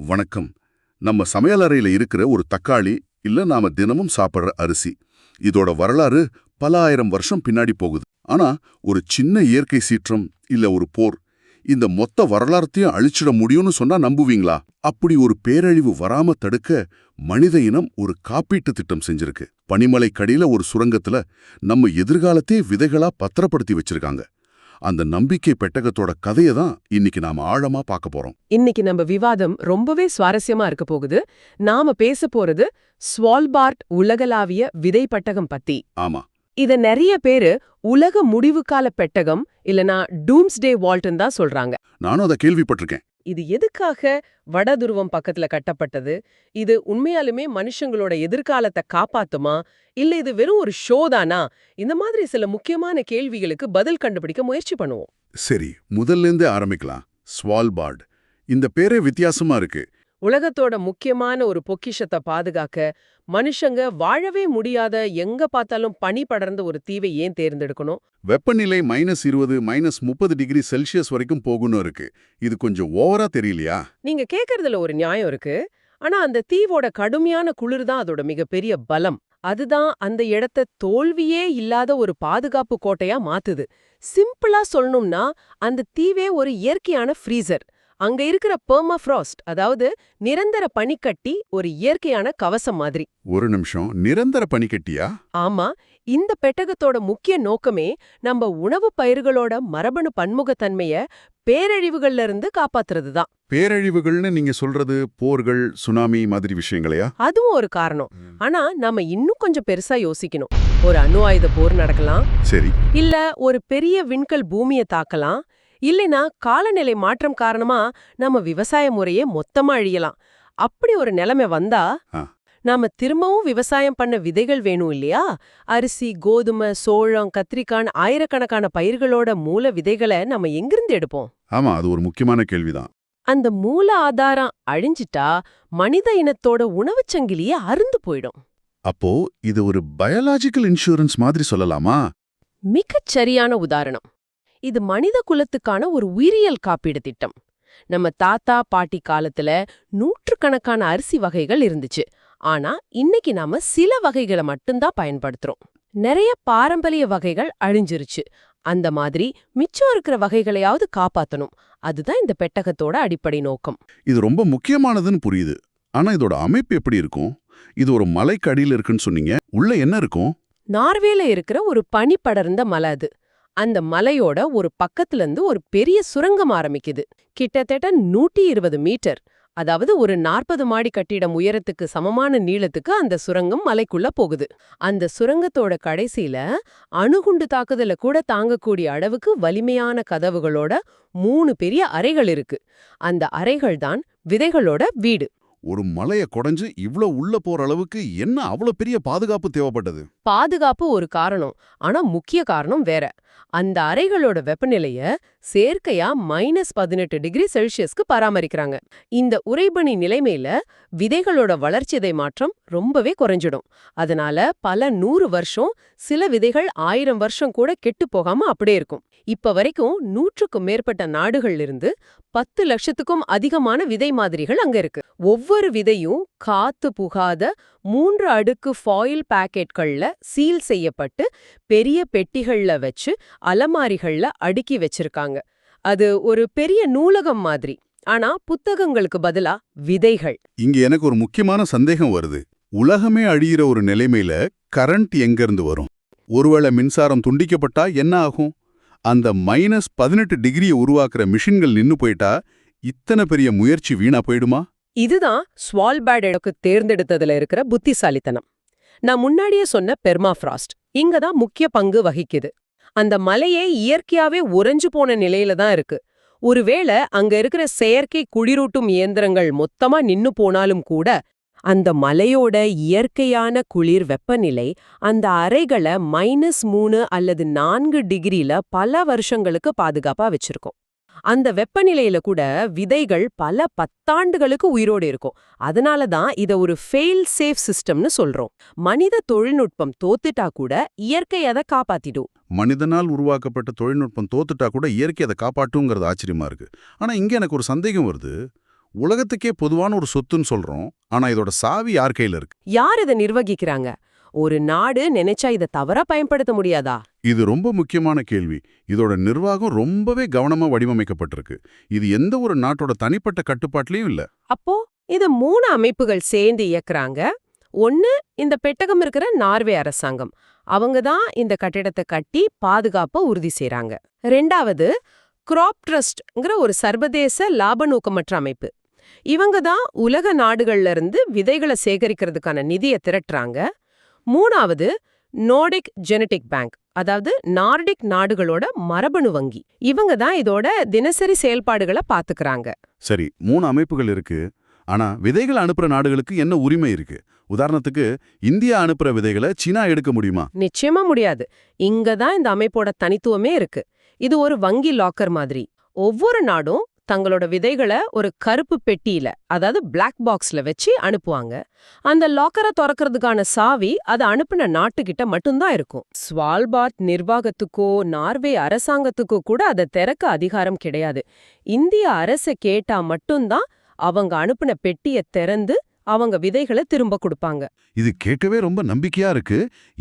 வணக்கம். நம்ம சமையலறையில இருக்கிற ஒரு தக்காளி இல்ல நாம தினமும் சாப்பிடுற அரிசி. இதோட வரலாறு பல ஆயிரம் வருஷம் பின்னாடி போகுது. ஆனா ஒரு சின்ன இயற்கை சீற்றம் இல்ல ஒரு போர் இந்த மொத்த வரலாறத்தையும் அழிச்சிட முடியும்னு சொன்னா நம்புவீங்களா? அப்படி ஒரு பேரழிவு வராம தடுக்க மனித இனம் ஒரு காப்பீட்டு திட்டம் செஞ்சிருக்கு. பனிமலை கடியில ஒரு சுரங்கத்துல நம்ம எதிர்காலத்தையே விதைகளா பத்திரப்படுத்தி வச்சிருக்காங்க. அந்த நம்பிக்கை பெட்டகத்தோட கதையை தான் இன்னைக்கு நாம ஆழமா பார்க்க போறோம். இன்னைக்கு நம்ம விவாதம் ரொம்பவே சுவாரஸ்யமா இருக்க போகுது. நாம பேச போறது ஸ்வால்பார்ட் உலகளாவிய விதை பெட்டகம் பத்தி. ஆமா. இத நிறைய பேரு உலக முடிவுகால பெட்டகம் இல்லனா டூம்ஸ்டே வால்ட்டன் தான் சொல்றாங்க. நானும் அதை கேள்விப்பட்டிருக்கேன். இது எதுக்காக வடதுருவம் பக்கத்துல கட்டப்பட்டது? இது உண்மையாலுமே மனுஷங்களோட எதிர்காலத்தை காப்பாத்துமா? இல்ல இது வெறும் ஒரு ஷோ தானா? இந்த மாதிரி சில முக்கியமான கேள்விகளுக்கு பதில் கண்டுபிடிக்க முயற்சி பண்ணுவோம். சரி முதல்ல இருந்தே ஆரம்பிக்கலாம். ஸ்வால்பார்ட் இந்த பேரே வித்தியாசமா இருக்கு. உலகத்தோட முக்கியமான ஒரு பொக்கிஷத்தை பாதுகாக்க மனுஷங்க வாழவே முடியாத எங்க பார்த்தாலும் பனி படர்ந்த ஒரு தீவை ஏன் தேர்ந்தெடுக்கணும்? வெப்பநிலை மைனஸ் இருபது மைனஸ் முப்பது டிகிரி செல்சியஸ் வரைக்கும் போகணும் இருக்கு. இது கொஞ்சம் ஓவரா தெரியலையா? நீங்க கேக்குறதுல ஒரு நியாயம் இருக்கு. ஆனா அந்த தீவோட கடுமையான குளிர் தான் அதோட மிகப்பெரிய பலம். அதுதான் அந்த இடத்த தோல்வியே இல்லாத ஒரு பாதுகாப்பு கோட்டையா மாத்துது. சிம்பிளா சொல்லணும்னா அந்த தீவே ஒரு இயற்கையான ஃப்ரீசர் அங்க இருக்கிற பெர்மாஃப்ராஸ்ட் அதாவது நிரந்தர பனிக்கட்டி ஒரு இயற்கையான கவசம் மாதிரி. ஒரு நிமிஷம் நிரந்தர பனிக்கட்டியா? ஆமா இந்த பெட்டகத்தோட முக்கிய நோக்கமே நம்ம உணவு பயிர்களோட மரபணு பன்முகத்தன்மைய பேரழிவுகள்ல இருந்து காப்பாத்துறது தான். பேரழிவுகள்னு நீங்க சொல்றது போர்கள் சுனாமி மாதிரி விஷயங்களையா? அதுவும் ஒரு காரணம். ஆனா நாம இன்னும் கொஞ்சம் பெருசா யோசிக்கணும். ஒரு அணு ஆயுத போர் நடக்கலாம். சரி. இல்ல ஒரு பெரிய விண்கல் பூமியை தாக்கலாம். இல்லைனா காலநிலை மாற்றம் காரணமா நம்ம விவசாய முறையே மொத்தமா அழியலாம். அப்படி ஒரு நிலைமை வந்தா. நாம திரும்பவும் விவசாயம் பண்ண விதைகள் வேணும் இல்லையா? அரிசி கோதுமை சோளம் கத்திரிக்கான் ஆயிரக்கணக்கான பயிர்களோட மூல விதைகளை நம்ம எங்கிருந்து எடுப்போம்? ஆமா அது ஒரு முக்கியமான கேள்விதான். அந்த மூல ஆதாரம் அழிஞ்சிட்டா மனித இனத்தோட உணவுச் சங்கிலியே அருந்து போயிடும். அப்போ இது ஒரு பயாலாஜிக்கல் இன்சூரன்ஸ் மாதிரி சொல்லலாமா? மிகச் சரியான உதாரணம். இது மனித குலத்துக்கான ஒரு உயிரியல் காப்பீடு திட்டம். நம்ம தாத்தா பாட்டி காலத்துல நூற்றுக்கணக்கான அரிசி வகைகள் இருந்துச்சு. ஆனா இன்னைக்கு நாம சில வகைகளை மட்டும்தான் பயன்படுத்துறோம். நிறைய பாரம்பரிய வகைகள் அழிஞ்சிருச்சு. அந்த மாதிரி மிச்சம் இருக்கிற வகைகளையாவது காப்பாத்தணும். அதுதான் இந்த பெட்டகத்தோட அடிப்படை நோக்கம். இது ரொம்ப முக்கியமானதுன்னு புரியுது. ஆனா இதோட அமைப்பு எப்படி இருக்கும்? இது ஒரு மலைக்கு அடியில இருக்குன்னு சொன்னீங்க. உள்ள என்ன இருக்கும்? நார்வேல இருக்கிற ஒரு பனி படர்ந்த மலை அது. அந்த மலையோட ஒரு பக்கத்துல இருந்து ஒரு பெரிய சுரங்கம் ஆரம்பிக்குது. கிட்டத்தட்ட நூற்றி இருபது மீட்டர். அதாவது ஒரு நாற்பது மாடி கட்டிடம் உயரத்துக்கு சமமான நீளத்துக்கு அந்த சுரங்கம் மலைக்குள்ள போகுது. அந்த சுரங்கத்தோட கடைசியில அணுகுண்டு தாக்குதல கூட தாங்கக்கூடிய அளவுக்கு வலிமையான கதவுகளோட மூணு பெரிய அறைகள் இருக்கு. அந்த அறைகள் தான் விதைகளோட வீடு. ஒரு மலைய குடைஞ்சு இவ்ளோ உள்ள போற அளவுக்கு என்ன அவ்வளவு பெரிய பாதுகாப்பு தேவைப்பட்டது? பாதுகாப்பு ஒரு காரணம். ஆனா முக்கிய காரணம் வேற. அந்த அறைகளோட வெப்பநிலைய செயற்கையா மைனஸ் பதினெட்டு டிகிரி செல்சியஸ்க்கு பராமரிக்கிறாங்க. இந்த உறைபனி நிலைமையில விதைகளோட வளர்ச்சிதை மாற்றம் ரொம்பவே குறைஞ்சிடும். அதனால பல நூறு வருஷம் சில விதைகள் ஆயிரம் வருஷம் கூட கெட்டு போகாம அப்படியே இருக்கும். இப்ப வரைக்கும் நூற்றுக்கும் மேற்பட்ட நாடுகள்ல இருந்து பத்து லட்சத்துக்கும் அதிகமான விதை மாதிரிகள் அங்க இருக்கு. ஒவ்வொரு விதையும் காத்து புகாத மூன்று அடுக்கு ஃபாயில் பாக்கெட்கள்ல சீல் செய்யப்பட்டு பெரிய பெட்டிகள்ல வச்சு அலமாரிகள்ல அடுக்கி வச்சிருக்காங்க. அது ஒரு பெரிய நூலகம் மாதிரி. ஆனா புத்தகங்களுக்கு பதிலா விதைகள். இங்க எனக்கு ஒரு முக்கியமான சந்தேகம் வருது. உலகமே அழியிற ஒரு நிலைமையில கரண்ட் எங்க இருந்து வரும்? ஒருவேளை மின்சாரம் துண்டிக்கப்பட்டா என்ன ஆகும்? அந்த மைனஸ் பதினெட்டு டிகிரியை உருவாக்குற மிஷின்கள் நின்னு போயிட்டா இத்தனை பெரிய முயற்சி வீணா போயிடுமா? இதுதான் ஸ்வால்பேட் இடக்கு தேர்ந்தெடுத்ததுல இருக்கிற புத்திசாலித்தனம். நான் முன்னாடியே சொன்ன பெர்மாஃப்ராஸ்ட் இங்க தான் முக்கிய பங்கு வகிக்குது. அந்த மலையே இயற்கையாவே உறைஞ்சு போன நிலையில தான் இருக்கு. ஒருவேளை அங்க இருக்கிற செயற்கை குளிரூட்டும் இயந்திரங்கள் மொத்தமா நின்னு போனாலும் கூட அந்த மலையோட இயற்கையான குளிர் வெப்பநிலை அந்த அறைகளை மைனஸ் மூணு அல்லது நான்கு டிகிரில பல வருஷங்களுக்கு பாதுகாப்பா வச்சிருக்கோம். அந்த வெப்பநிலையில கூட விதைகள் பல பத்தாண்டுகளுக்கு உயிரோடு இருக்கும். அதனால தான் இத ஒரு ஃபெயில் சேஃப் சிஸ்டம்னு சொல்றோம். மனித தொழில்நுட்பம் தோத்துட்டா கூட இயற்கை அதை காப்பாத்திடும். மனிதனால் உருவாக்கப்பட்ட தொழில்நுட்பம் தோத்துட்டா கூட இயற்கை அதை காப்பாட்டுங்கிறது ஆச்சரியமா இருக்கு. ஆனா இங்க எனக்கு ஒரு சந்தேகம் வருது. உலகத்துக்கே பொதுவான ஒரு சொத்துன்னு சொல்றோம் ஆனா இதோட சாவி யார் கையில இருக்கு? யார் இதை நிர்வகிக்கிறாங்க? ஒரு நாடு நினைச்சா இதை தவறா பயன்படுத்த முடியாதா? இது ரொம்ப முக்கியமான கேள்வி. இதோட நிர்வாகம் ரொம்பவே கவனமா வடிவமைக்கப்பட்டிருக்கு. இது எந்த ஒரு நாட்டோட தனிப்பட்ட கட்டுப்பாட்டிலையும் இல்ல. அப்போ இத மூணு அமைப்புகள் சேர்ந்து இயக்குறாங்க. ஒன்னு இந்த பெட்டகம் இருக்கிற நார்வே அரசாங்கம். அவங்க தான் இந்த கட்டிடத்தை கட்டி பாதுகாப்ப உறுதி செய்றாங்க. ரெண்டாவது கிராப் ட்ரஸ்ட்ங்கிற ஒரு சர்வதேச லாப நோக்கமற்ற அமைப்பு. இவங்க தான் உலக நாடுகள்ல இருந்து விதைகளை சேகரிக்கிறதுக்கான நிதியை திரட்டுறாங்க. மூணாவது நோர்டிக் ஜெனடிக் பேங்க் அதாவது நார்டிக் நாடுகளோட மரபணு வங்கி. இவங்க தான் இதோட தினசரி செயல்பாடுகளை பாத்துக்கறாங்க சரி மூணு அமைப்புகள் இருக்கு. ஆனா விதைகளை அனுப்புற நாடுகளுக்கு என்ன உரிமை இருக்கு? உதாரணத்துக்கு இந்தியா அனுப்புற விதைகளை சீனா எடுக்க முடியுமா? நிச்சயமா முடியாது. இங்க தான் இந்த அமைப்போட தனித்துவமே இருக்கு. இது ஒரு வங்கி லாக்கர் மாதிரி. ஒவ்வொரு நாடும் தங்களோட விதைகளை ஒரு கருப்பு பெட்டியில அதாவது பிளாக் பாக்ஸ்ல வச்சு அனுப்புவாங்க. அந்த லாக்கரை திறக்கிறதுக்கான சாவி அது அனுப்புன நாட்டுக்கிட்ட மட்டும்தான் இருக்கும். ஸ்வால்பார்ட் நிர்வாகத்துக்கோ நார்வே அரசாங்கத்துக்கோ கூட அதை திறக்க அதிகாரம் கிடையாது. இந்திய அரசை கேட்டா மட்டும்தான் அவங்க அனுப்புன பெட்டியை திறந்து அவங்க விதைகளை திரும்ப கொடுப்பாங்க. இது கேட்கவே ரொம்ப நம்பிக்கையா இருக்கு.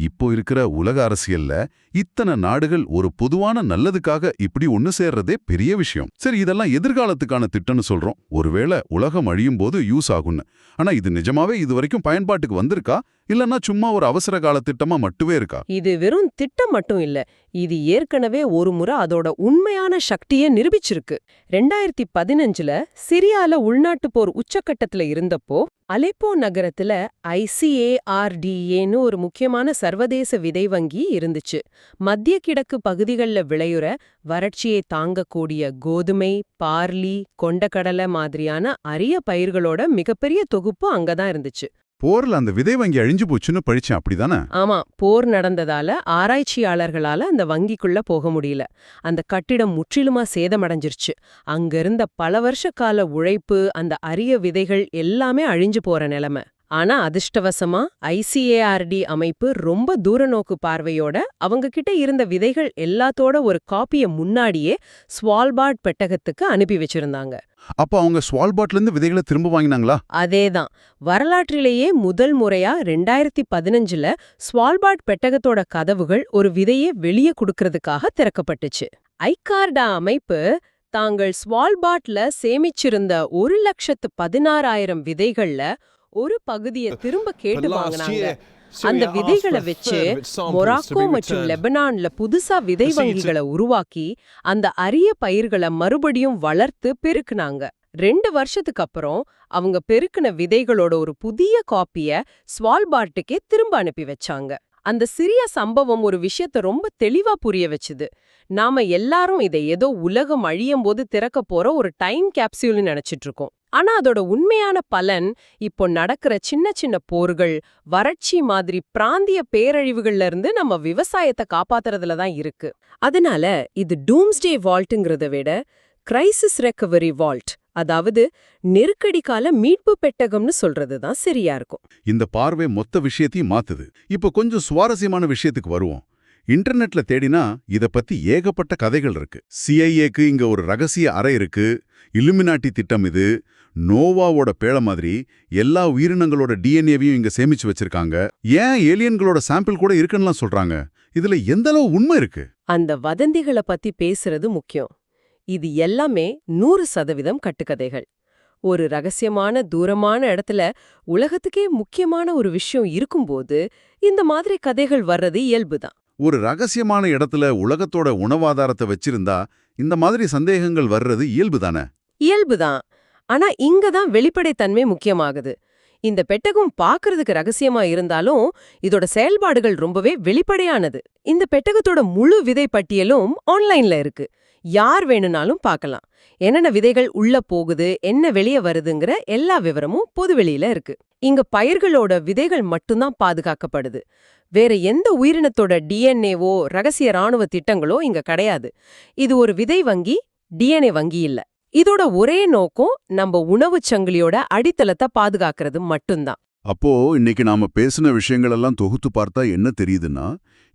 இப்போ இருக்கிற உலக அரசியல்ல இத்தனை நாடுகள் ஒரு பொதுவான நல்லதுக்காக இப்படி ஒண்ணு சேர்றதே பெரிய விஷயம். சரி இதெல்லாம் எதிர்காலத்துக்கான திட்டம்னு சொல்றோம். ஒருவேளை உலகம் அழியும் போது யூஸ் ஆகும்னு. ஆனா இது நிஜமாவே இது வரைக்கும் பயன்பாட்டுக்கு வந்திருக்கா? இல்லன்னா சும்மா ஒரு அவசர கால திட்டமா மட்டுமே இருக்கா? இது வெறும் திட்டம் மட்டும் இல்ல. இது ஏற்கனவே ஒரு முறை அதோட உண்மையான சக்தியை நிரூபிச்சிருக்கு. ரெண்டாயிரத்தி பதினஞ்சுல சிரியால உள்நாட்டு போர் உச்சக்கட்டத்துல இருந்தப்போ அலெப்போ நகரத்துல ஐசிஏஆர்டிஏன்னு ஒரு முக்கியமான சர்வதேச விதை வங்கி இருந்துச்சு. மத்திய கிழக்கு பகுதிகள்ல விளையுற வறட்சியை தாங்கக்கூடிய கோதுமை பார்லி கொண்டக்கடலை மாதிரியான அரிய பயிர்களோட மிகப்பெரிய தொகுப்பு அங்கதான் இருந்துச்சு. போர்ல அந்த விதை வங்கி அழிஞ்சு போச்சுன்னு படிச்சேன். அப்படிதானே? ஆமா போர் நடந்ததால ஆராய்ச்சியாளர்களால அந்த வங்கிக்குள்ள போக முடியல. அந்த கட்டிடம் முற்றிலுமா சேதமடைஞ்சிருச்சு. அங்க இருந்த பல வருஷ கால உழைப்பு அந்த அரிய விதைகள் எல்லாமே அழிஞ்சு போற நிலைமை. ஆனா அதிர்ஷ்டவசமா ஐசிஏஆர்டி அமைப்பு ரொம்ப தூரநோக்கு பார்வையோட அவங்க கிட்ட இருந்த விதைகள் எல்லாத்தோட ஒரு காப்பிய முன்னாடியே ஸ்வால்பார்ட் பெட்டகத்துக்கு அனுப்பி வச்சிருந்தாங்க. அப்ப அவங்க ஸ்வால்பாட்ல இருந்து விதைகளை திரும்ப வாங்கினாங்களா? அதேதான். வரலாற்றிலேயே முதல் முறையா ரெண்டாயிரத்தி பதினஞ்சுல ஸ்வால்பார்ட் பெட்டகத்தோட கதவுகள் ஒரு விதையை வெளியே கொடுக்கறதுக்காக திறக்கப்பட்டுச்சு. ஐகார்டா அமைப்பு தாங்கள் ஸ்வால்பார்ட்ல சேமிச்சிருந்த ஒரு லட்சத்து பதினாறாயிரம் விதைகள்ல ஒரு பகுதியை திரும்ப கேட்டு வாங்கினாங்க. அந்த விதைகளை வச்சு மொராக்கோ மற்றும் லெபனான்ல புதுசா விதை வங்கிகளை உருவாக்கி அந்த அரிய பயிர்களை மறுபடியும் வளர்த்து பெருக்குனாங்க. ரெண்டு வருஷத்துக்கு அப்புறம் அவங்க பெருக்குன விதைகளோட ஒரு புதிய காப்பிய ஸ்வால்பார்ட்டுக்கே திரும்ப அனுப்பி வச்சாங்க. அந்த சிறிய சம்பவம் ஒரு விஷயத்த ரொம்ப தெளிவா புரிய வச்சுது. நாம எல்லாரும் இதை ஏதோ உலகம் அழியும் போது திறக்க போற ஒரு டைம் கேப்சியூல்னு நினைச்சிட்டு இருக்கோம் ஆனா அதோட உண்மையான பலன் இப்போ நடக்கிற சின்ன சின்ன போர்கள் வறட்சி மாதிரி பிராந்திய பேரழிவுகள்ல இருந்து நம்ம விவசாயத்தை காப்பாத்துறதுல தான் இருக்கு. அதனால இது டூம்ஸ்டே வால்ட்டுங்கிறத விட கிரைசிஸ் ரெக்கவரி வால்ட் அதாவது நெருக்கடி கால மீட்பு பெட்டகம்னு சொல்றது தான் சரியா இருக்கும். இந்த பார்வை மொத்த விஷயத்தையும் மாத்துது. இப்போ கொஞ்சம் சுவாரஸ்யமான விஷயத்துக்கு வருவோம். இன்டர்நெட்ல தேடினா இத பத்தி ஏகப்பட்ட கதைகள் இருக்கு. சிஐஏக்கு இங்க ஒரு ரகசிய அறை இருக்கு. இலுமினாட்டி திட்டம் இது. நோவாவோட பேழ மாதிரி எல்லா உயிரினங்களோட டிஎன்ஏவையும் இங்க சேமிச்சு வச்சிருக்காங்க. ஏன் ஏலியன்களோட சாம்பிள் கூட இருக்குன்னுலாம் சொல்றாங்க. இதுல எந்த அளவு உண்மை இருக்கு? அந்த வதந்திகளை பத்தி பேசுறது முக்கியம். இது எல்லாமே நூறு சதவீதம் கட்டுக்கதைகள். ஒரு ரகசியமான தூரமான இடத்துல உலகத்துக்கே முக்கியமான ஒரு விஷயம் இருக்கும்போது இந்த மாதிரி கதைகள் வர்றது இயல்புதான். ஒரு ரகசியமான இடத்துல உலகத்தோட உணவாதாரத்தை வச்சிருந்தா இந்த மாதிரி சந்தேகங்கள் வர்றது இயல்புதானே? இயல்புதான். ஆனா இங்க தான் வெளிப்படைத்தன்மை முக்கியமாகுது. இந்த பெட்டகம் பார்க்கறதுக்கு ரகசியமா இருந்தாலும் இதோட செயல்பாடுகள் ரொம்பவே வெளிப்படையானது. இந்த பெட்டகத்தோட முழு விதை பட்டியலும் ஆன்லைன்ல இருக்கு. யார் வேணும்னாலும் பார்க்கலாம். என்னென்ன விதைகள் உள்ள போகுது என்ன வெளியே வருதுங்கிற எல்லா விவரமும் பொதுவெளியில இருக்கு. இங்க பயிர்களோட விதைகள் மட்டும்தான் பாதுகாக்கப்படுது. வேற எந்த உயிரினத்தோட டிஎன்ஏவோ ரகசிய ராணுவ திட்டங்களோ இங்க கிடையாது. இது ஒரு விதை வங்கி டிஎன்ஏ வங்கி இல்ல. இதோட ஒரே நோக்கம் நம்ம உணவுச் சங்கிலியோட அடித்தளத்தை பாதுகாக்கிறது மட்டும்தான். அப்போ இன்னைக்கு நாம பேசின விஷயங்களெல்லாம் தொகுத்து பார்த்தா என்ன தெரியுதுன்னா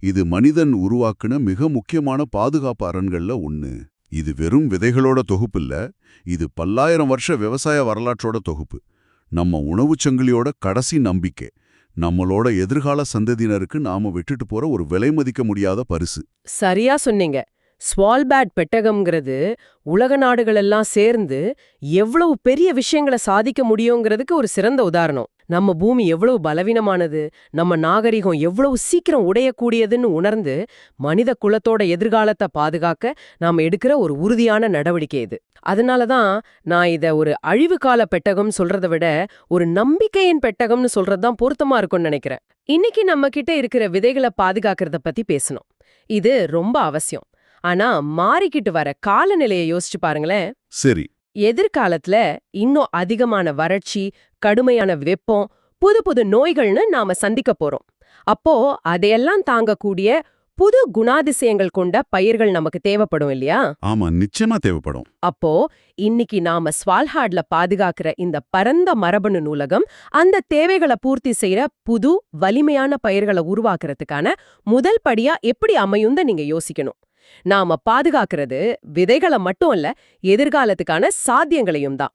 இது மனிதன் உருவாக்குன மிக முக்கியமான பாதுகாப்பு அரண்கள்ல ஒன்று இது வெறும் விதைகளோட தொகுப்பு இல்ல இது பல்லாயிரம் வருஷ விவசாய வரலாற்றோட தொகுப்பு. நம்ம உணவுச் சங்கிலியோட கடைசி நம்பிக்கை நம்மளோட எதிர்கால சந்ததியினருக்கு நாம விட்டுட்டு போற ஒரு விலை மதிக்க முடியாத பரிசு. சரியா சொன்னீங்க. ஸ்வால்பேட் பெட்டகம்ங்கிறது உலக நாடுகளெல்லாம் சேர்ந்து எவ்வளவு பெரிய விஷயங்களை சாதிக்க முடியுங்கிறதுக்கு ஒரு சிறந்த உதாரணம். நம்ம பூமி எவ்வளவு பலவீனமானது நம்ம நாகரிகம் எவ்வளவு சீக்கிரம் உடையக்கூடியதுன்னு உணர்ந்து மனித குலத்தோட எதிர்காலத்தை பாதுகாக்க நாம எடுக்கிற ஒரு உறுதியான நடவடிக்கை இது. அதனால தான் நான் இத ஒரு அழிவுகால பெட்டகம் சொல்றதை விட ஒரு நம்பிக்கையின் பெட்டகம்னு சொல்றது தான் பொருத்தமா இருக்கும்னு நினைக்கிறேன். இன்னைக்கு நம்ம கிட்ட இருக்கிற விதைகளை பாதுகாக்கிறத பத்தி பேசணும். இது ரொம்ப அவசியம். ஆனா மாறிக்கிட்டு வர காலநிலையை யோசிச்சு பாருங்களேன். சரி எதிர்காலத்துல இன்னும் அதிகமான வறட்சி கடுமையான வெப்பம் புது புது நோய்கள்னு நாம சந்திக்க போறோம். அப்போ அதையெல்லாம் தாங்கக்கூடிய புது குணாதிசயங்கள் கொண்ட பயிர்கள் நமக்கு தேவைப்படும் இல்லையா? ஆமா நிச்சயமா தேவைப்படும். அப்போ இன்னைக்கு நாம ஸ்வால்ஹார்ட்ல பாதுகாக்கிற இந்த பரந்த மரபணு நூலகம் அந்த தேவைகளை பூர்த்தி செய்யற புது வலிமையான பயிர்களை உருவாக்குறதுக்கான முதல் படியா எப்படி அமையும்னு நீங்க யோசிக்கணும். நாம பாதுகாக்கிறது விதைகளை மட்டும் இல்ல எதிர்காலத்துக்கான சாத்தியங்களையும் தான்.